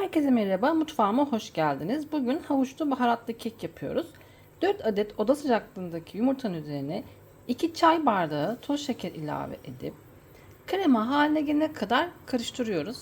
Herkese merhaba, mutfağıma hoş geldiniz. Bugün havuçlu baharatlı kek yapıyoruz. 4 adet oda sıcaklığındaki yumurtanın üzerine 2 çay bardağı toz şeker ilave edip krema haline gelene kadar karıştırıyoruz.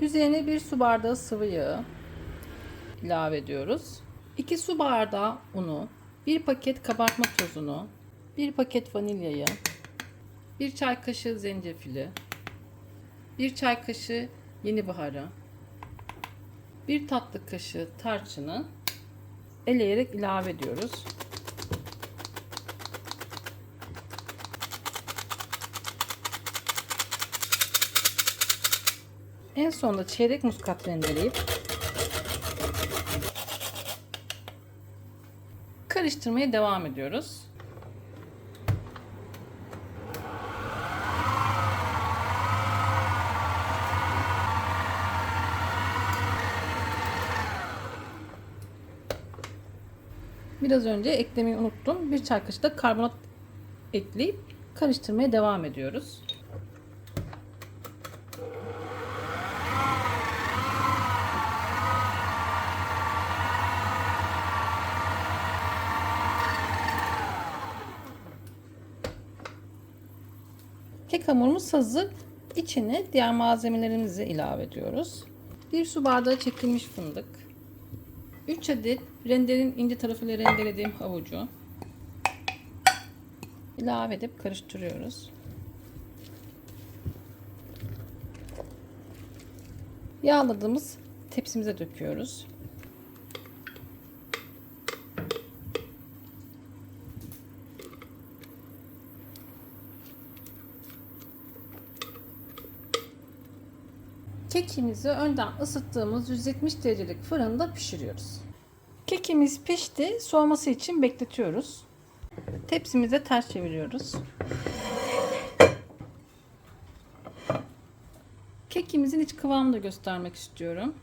Üzerine bir su bardağı sıvı yağı ilave ediyoruz. 2 su bardağı unu, 1 paket kabartma tozunu, 1 paket vanilyayı, 1 çay kaşığı zencefili, 1 çay kaşığı yeni baharı, 1 tatlı kaşığı tarçını eleyerek ilave ediyoruz. En sonunda çeyrek muskat rendeleyip karıştırmaya devam ediyoruz. Biraz önce eklemeyi unuttum. Bir çay kaşığı da karbonat ekleyip karıştırmaya devam ediyoruz. Kek hamurumuz hazır. İçine diğer malzemelerimizi ilave ediyoruz. Bir su bardağı çekilmiş fındık. 3 adet rendenin ince tarafıyla rendelediğim havucu ilave edip karıştırıyoruz. Yağladığımız tepsimize döküyoruz. Kekimizi önden ısıttığımız 170 derecelik fırında pişiriyoruz. Kekimiz pişti. Soğuması için bekletiyoruz. Tepsimize ters çeviriyoruz. Kekimizin iç kıvamını da göstermek istiyorum.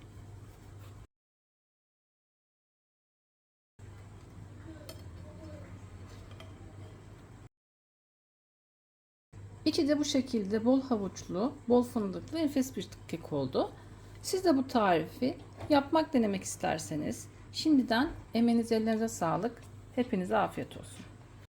İçi de bu şekilde bol havuçlu, bol fındıklı enfes bir kek oldu. Siz de bu tarifi yapmak denemek isterseniz şimdiden emeğiniz ellerinize sağlık. Hepinize afiyet olsun.